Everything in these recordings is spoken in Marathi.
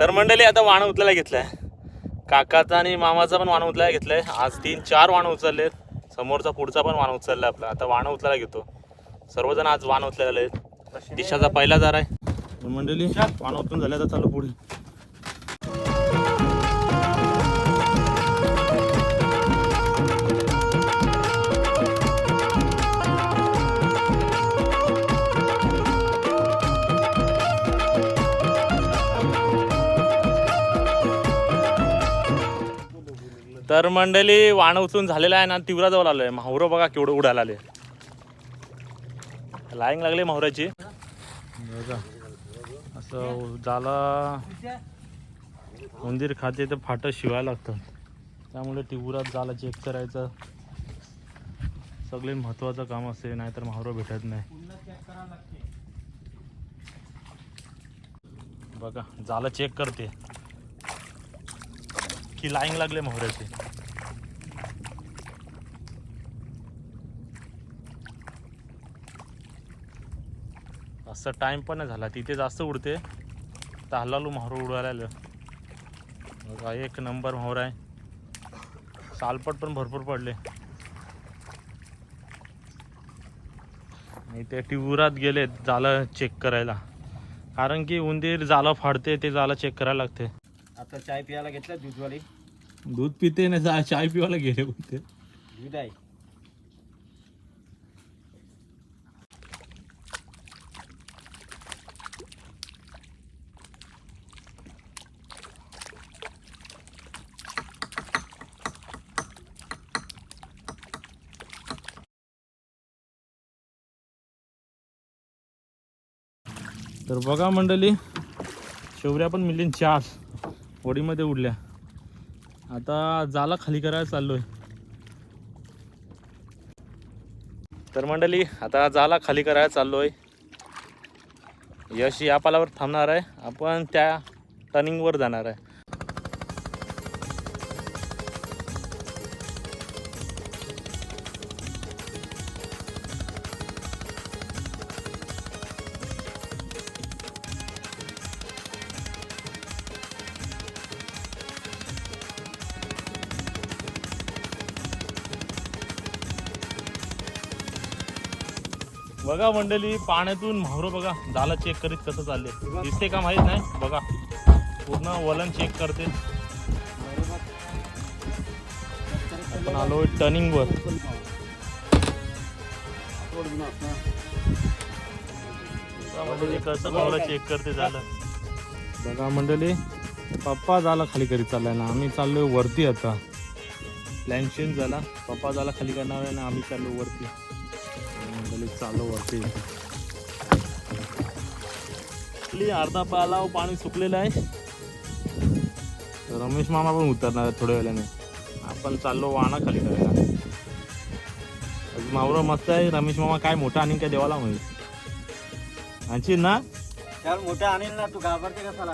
तर मंडळी आता वाणं उचलायला घेतलंय. काकाचा आणि मामाचा पण वाणं उचलायला घेतलंय. आज तीन चार वाणं उचलले समोरचा पुढचा पण वाणं उचललाय आपला. आता वाणं उचलायला घेतो. सर्वजण आज वाण उचलायला आहेत दिशाचा पहिला जार आहे. तर मंडळी वाणं उचलून झालं तर चालू पुढे. तर मंडळी वाण उचलून झालेलं आहे ना तिवरा जवळ आलोय माहुरं बघा केवढं उडायला आले लाईन लागली माहुराची. बघा. असं झाला उंदीर खाते तर फाटं शिवायला लागतं. त्यामुळे तिवरात जाला चेक करायचं. सगळे महत्वाचं काम असते नाहीतर माहुरं भेटत नाही. बघा झालं चेक करते. की लाईन लागले मोहऱ्याचे. असं टाइम पण नाही झाला. तिथे जास्त उडते. तर हल्लालू मोहर उडवायला एक नंबर मोहर आहे. सालपट पण भरपूर पडले. आणि ते टिवरात गेले जालं चेक करायला. कारण की उंदीर जालं फाडते ते जालं चेक करायला लागते. आता चाय पियाला घेतला दूधवाली. दूध पिते ना जा चाय पिवायला गेले होते. दूध आहे. तर बघा मंडळी शेवऱ्या पण मिलीन चार. होडीमध्ये उडल्या. आता जाला खाली करायला चाललो आहे तर मंडळी आता जाला खाली करायला चाललो आहे यश या पालावर थांबणार आहे. आपण त्या टर्निंगवर जाणार आहे. बघा मंडळी पाण्यातून म्हावरं बघा झाला चेक करीत कसं चालले. दिसते का माहीत नाही? बघा. पूर्ण वलन चेक करते. आपण आलो टर्निंग वर. कसं मावरा चेक करते झालं बघा मंडळी पप्पा झाला खाली करीत चाललाय ना. आम्ही चाललोय वरती आता. प्लॅन चेंज झाला. पप्पा झाला खाली करणार आहे ना आम्ही चाललो वरती. मंडळी चाललो वरती अर्धा पालाव पाणी सुकलेलं आहे. रमेश मामा पण उतरणार थोड्या वेळाने. आपण चाललो वाणा खाली करायला मावरं मस्त आहे. रमेश मामा काय मोठा आणि काय देवाला माहीत आणखी ना? त्यावर मोठा आणेल ना. तू घाबरते कसाला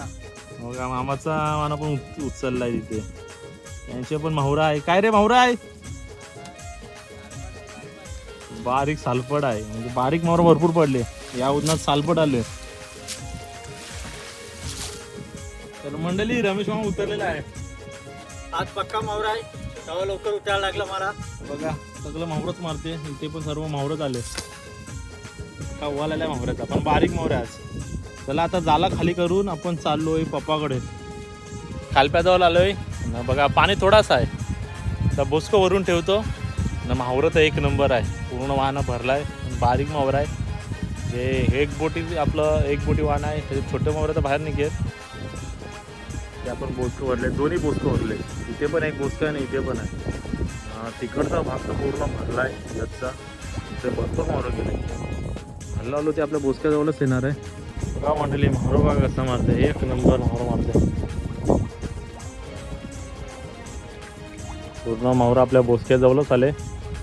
मग मामाचा वाणा पण उच- उचललाय तिथे. त्यांचे पण माहुरा आहे. काय रे माहुरा आहे? बारीक सालपड आहे. म्हणजे बारीक मावर भरपूर पडले. या उन्हात सालपड आले. तर मंडळी रमेश मामा उतरलेला आहे. आज पक्का मावरा आहे. तेव्हा लवकर उतरायला लागला मला. बघा सगळं माहुरच मारते. इथे पण सर्व मावरच आले. का उवाल आलाय माहुऱ्याचा पण बारीक माहुर आज. चला आता जाला खाली करून आपण चाललोय पप्पाकडे. खालप्याजवळ आलोय. न बघा पाणी थोडासा आहे. तर बोस्को वरून ठेवतो. ना मावरं तर एक नंबर आहे. पूर्ण वाहनं भरलाय बारीक मावर आहे. जे एक बोटी आपलं एक बोटी वाहन आहे त्याचे छोटे मावरं तर बाहेर निघेल. ते आपण बोस्को भरले दोन्ही बोस्को भरले. इथे पण एक बोस्को आहे आणि इथे पण आहे. तिकडचा भाग तर पूर्ण भरला आहे जगचा इथे भरपूर मावरं गेले. हल्ला आलो ते आपल्या बोसक्याजवळच येणार आहे. बघा मंडळी मारो बघा कसं मारते. एक नंबर मारो मारते. पूर्ण मावरा आपल्या बोसक्याजवळच आले.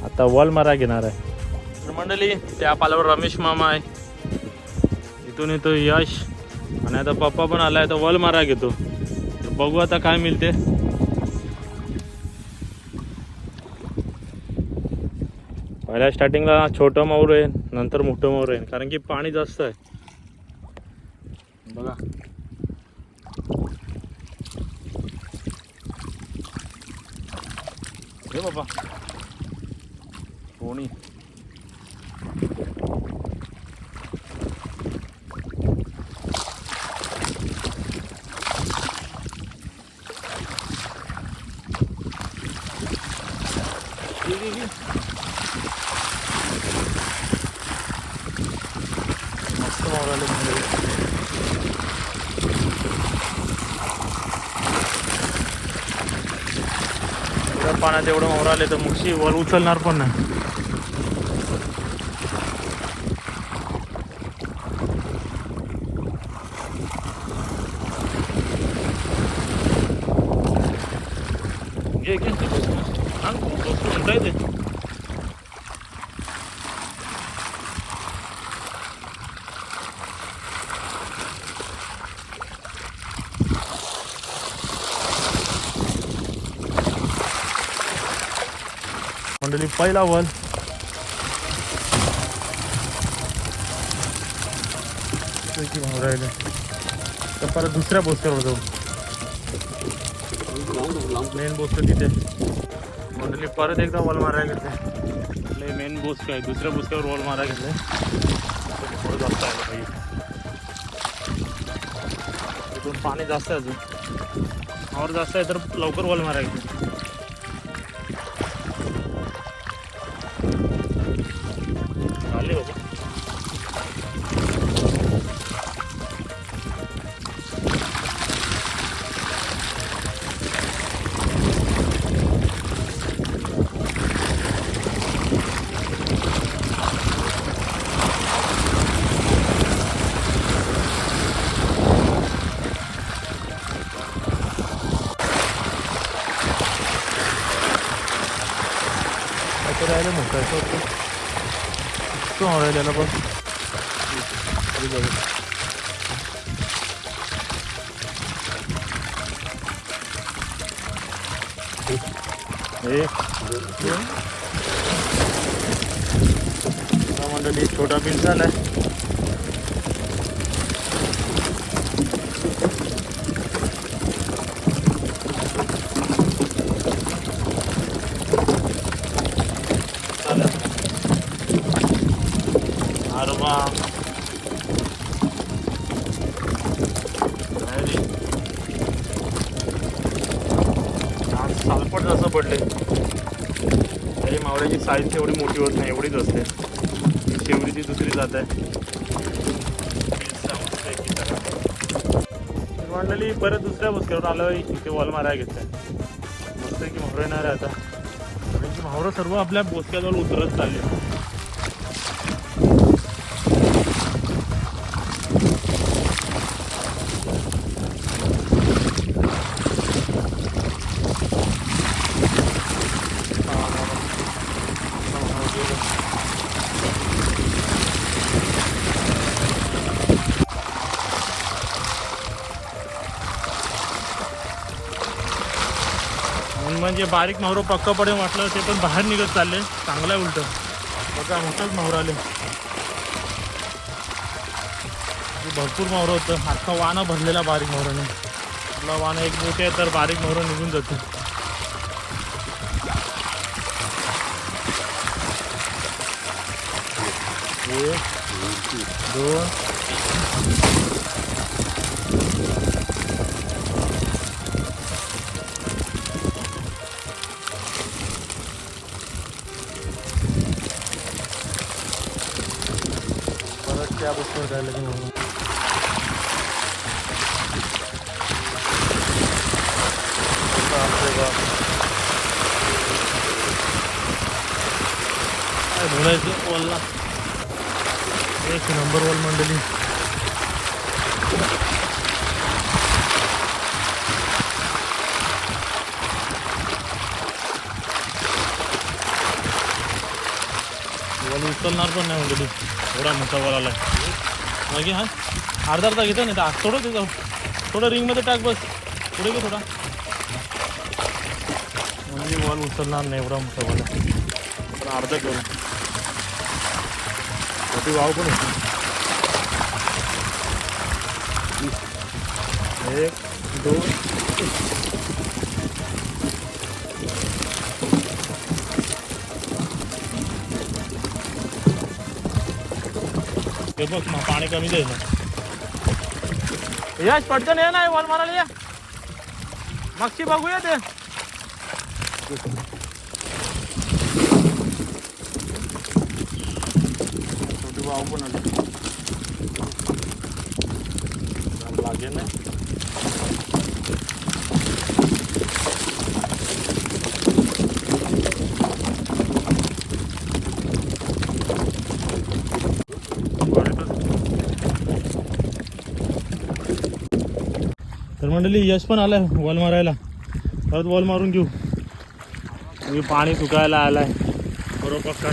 आता वॉल मारा घेणार आहे. मंडळी त्या पालावर रमेश मामा आहे. इथून येतो यश. आणि आता पप्पा पण आलाय तर वॉल मारा घेतो. बघू आता काय मिळते. पहिल्या स्टार्टिंगला छोटं मौर आहे नंतर मोठं मौर आहे कारण की पाणी जास्त आहे. बघा. बाबा. कोणी ये, ये, ये. मस्त मावराले म्हणजे एवढ्या पाण्यात एवढं मोहर आले तर मुक्षी वर उचलणार पण नाही घे, घे. आण, डोकं म्हणता येते. मंडळी पहिला वन राहिले तर परत दुसऱ्या पोस्टरवर जाऊ. मेन पोस्ट तिथे मंडळी परत एकदा वॉल मारायला घेतले. आपले मेन बोस्ट आहे दुसऱ्या बोस्टवर वॉल मारायला घेतले. थोडं जास्त आलं पाहिजे इथून पाणी जास्त आहे अजून. और जास्त आहे तर लवकर वॉल मारायला घेतले. तो राहिलेला बघ खाली जाऊ. हे हा मंडळी छोटा पिन झालाय चालेल अरे सालपट जसं पडले. तरी मावळ्याची साईज एवढी मोठी होत नाही एवढीच असते. शेवरी ती दुसरी जात आहे. मंडळी परत दुसऱ्या बसक्यावर आलो इथे वॉल मारायला घेतलाय. मस्त की मावळ येणार आहे आता. कारण मावळं सर्व आपल्या बोसक्याजवळ उतरत चालले. म्हणजे बारीक मावरं पक्का पडेल वाटलं ते पण बाहेर निघत चालले. चांगलं आहे उलट. बघा मोठंच मावरं आले. भरपूर मावरं होतं. अख्खा वानं भरलेला बारीक मावराने. आपला वानं एक मोठे आहे तर बारीक मावरं निघून जाते एक दोन परत त्या बसवर जायला की म्हणून बापरे बाप. काय बोलायचं वॉलला एक नंबर वॉल मंडळी वॉल उचलणार पण नाही मंडळी एवढा मोठा वॉल आलाय मागे हा. अर्धा अर्धा घेतो नाही आता थोडं ते थोडं रिंगमध्ये टाक बस. पुढे घे थोडा. म्हणजे वॉल उचलणार नाही एवढा मोठा वॉल. पण अर्धा करू. छोटी वाव पण होती. एक दोन ते बघ मग पाणी कमी दे यश पटकन ये नाही वॉल मारायला या मागची बघूया ते छोटी भाऊ पण आली तर मंडळी यश पण आलाय वॉल मारायला. परत वॉल मारून घेऊ. मी पाणी सुकायला आलाय. बरोबर पकड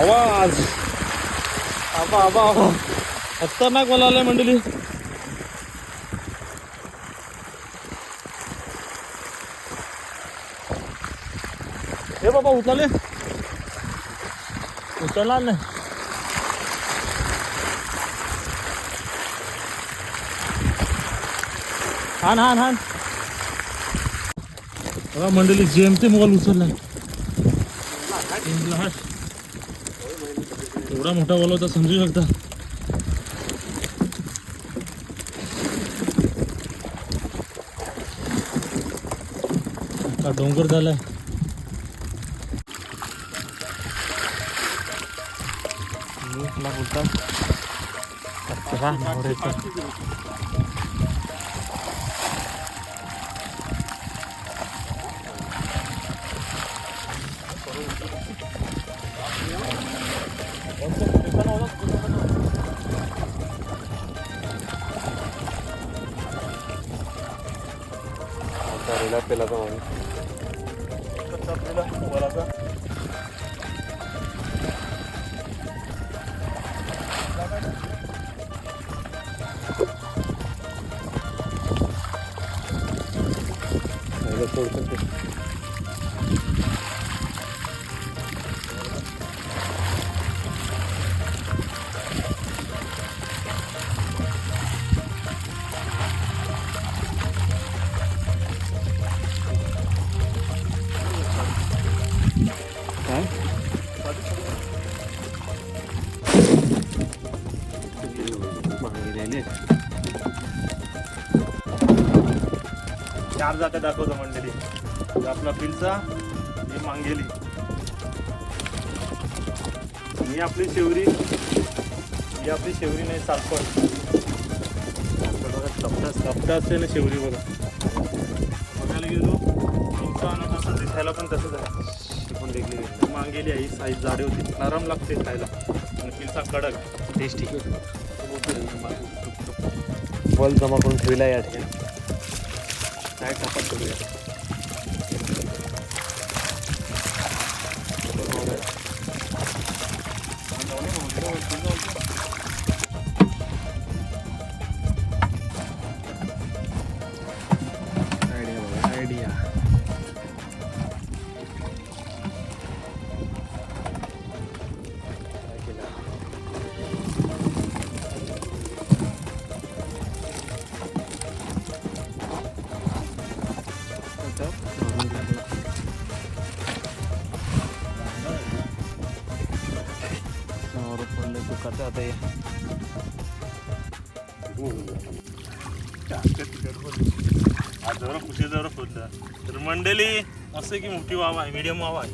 आवाज. आबा आबा आबा. खतरनाक बोलायला मंडळी. उचलले उचलला नाही हान हान हान बघा मंडळी जेमतेम मोबाईल उचललाय. इंदला एवढा मोठा वॉल होता समजू शकता. आता डोंगर झालाय. Serrano, ahorita. la pelada. जात्या दाखवतो मंडळी. आपला पिलचा ही मांगेली. ही आपली शेवरी ही आपली शेवरी नाही सालपट कपडा असते ना शेवरी बघा. बघायला गेलो तसं दिसायला पण तसंच आहे. पण देखील. मांगेली आहे ही साईज जाडी होती. नरम लागते खायला. आणि पिलचा कडक. टेस्टी बॉल जमा करून ठेवला या ठिकाणी. काय चपात मंडळी असं की मोठी वाव आहे मिडियम वाव आहे.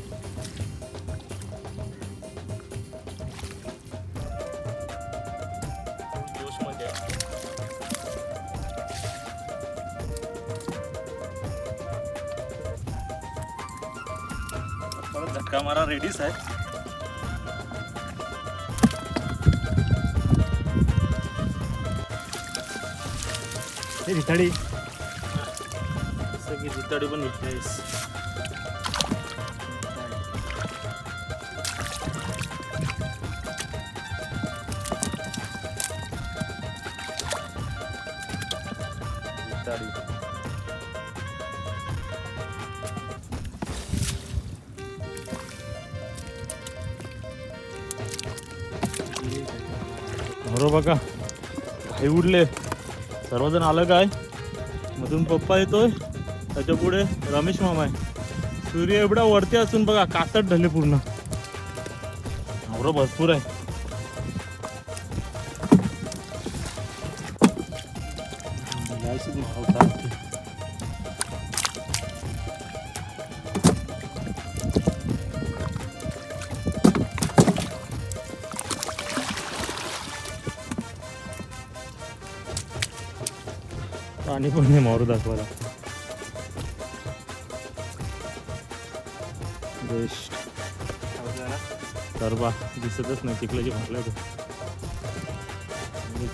परत झटका मारा रेडीच आहे हे रिताडी. जसं की जिताडी पण बरोबर बघा काही उडले. सर्वजण आलं काय? मधून पप्पा येतोय. त्याच्या पुढे रमेश मामा आहे. सूर्य एवढा वरती असून बघा कातट ढले पूर्ण. आवरं भरपूर आहे. पाणी पण नाही मारू दाखवायला. बेस्ट. सरबा दिसतच नाही चिखलाची भरलाय तो. आणि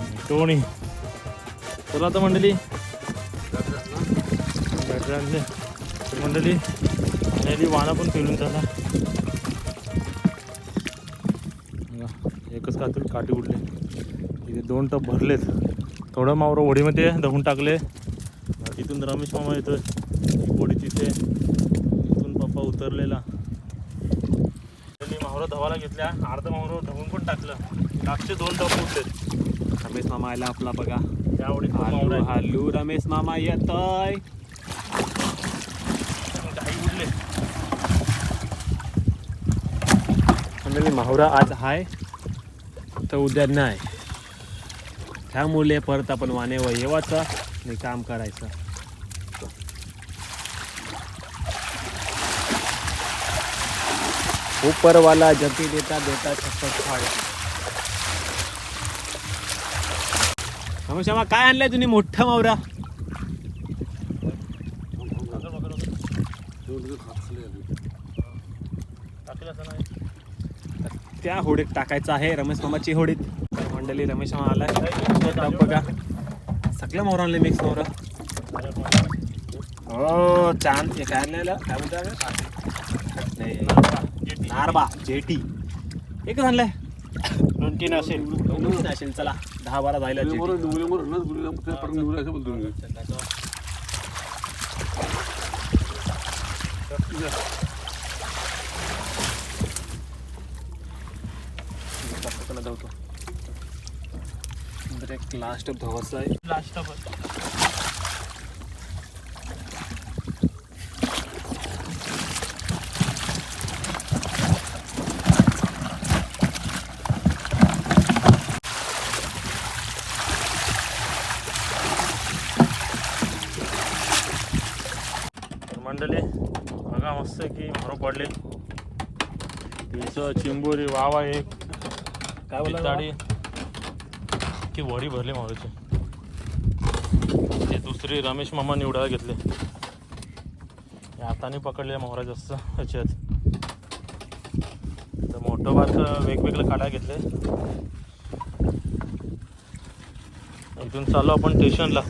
आणि टोणी. चला आता मंडळी. तर मंडळी पाण्याली वाणा पण फिरून झाला एकच कातून काठी उडले. इथे दोन टप भरलेत. थोडं मावरं होडीमध्ये धवून टाकले. तिथून रमेश मामा येतोय. तिथे तिथून पप्पा उतरलेला. त्यांनी मावरं धवायला घेतल्या. अर्ध मावरं धवून पण टाकलं. मागचे दोन टप उठलेत रमेश मामा आला आपला बघा. त्या आवडीत मावरं हालू. हालू रमेश मामा येतोय. काही उडले मंडळी माहुरा आज हाय तर उद्या नाही. त्यामुळे परत आपण वानेवर येवाचं आणि काम करायचं. उपरवाला जपी देता देता छप्पन फाड रमेश मामा काय आणलंय तुम्ही मोठा मावरा त्या होडीत टाकायचं आहे रमेश मामाची होडीत मंडळी रमेश मामा आलाय बघा सगळं मोहर आणले मिक्स मोहर हो छान काय आणलेलं काय म्हणतात नारबा जेटी. एकच आणलंय? दोन तीन असेल दोन असेल चला दहा बारा जायला एक लास्ट धवाचा आहे. लास्ट तर मंडळी बघा मस्त पडले. तिचं चिंबोरी वावा एक. काय बोला पिताडी. की वडी भरली मारूची ते दुसरी रमेश मामा निवडायला घेतले. हाताने पकडले मोहरा जास्त ह्याच्यात तर मोठं भात वेगवेगळं काढायला घेतले. इथून चालू आपण स्टेशनला.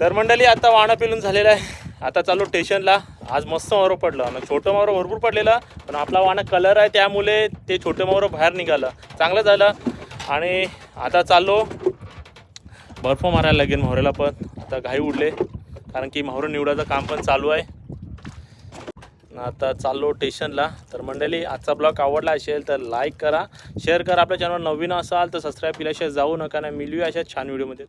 तर मंडळी आता वाणं पिलून झालेलं आहे. आता चालू स्टेशनला. आज मस्त मारो पडलं. आणि छोटं मारो भरपूर पडलेलं पण आपला वाणं कलर आहे त्यामुळे ते छोटं मारो बाहेर निघालं. चांगलं झालं. आणि आता चाललो. बर्फ मारायला लागेल मोहऱ्याला पण. आता घाई उडले. कारण की मोहरं निवडायचं काम पण चालू आहे. आता चाललो स्टेशनला. तर मंडळी आजचा ब्लॉग आवडला असेल तर लाईक करा. शेअर करा. आपल्या चॅनल नवीन असाल तर सबस्क्राईब केल्याशिवाय जाऊ नका. नाही मिळूया अशा छान व्हिडिओमध्ये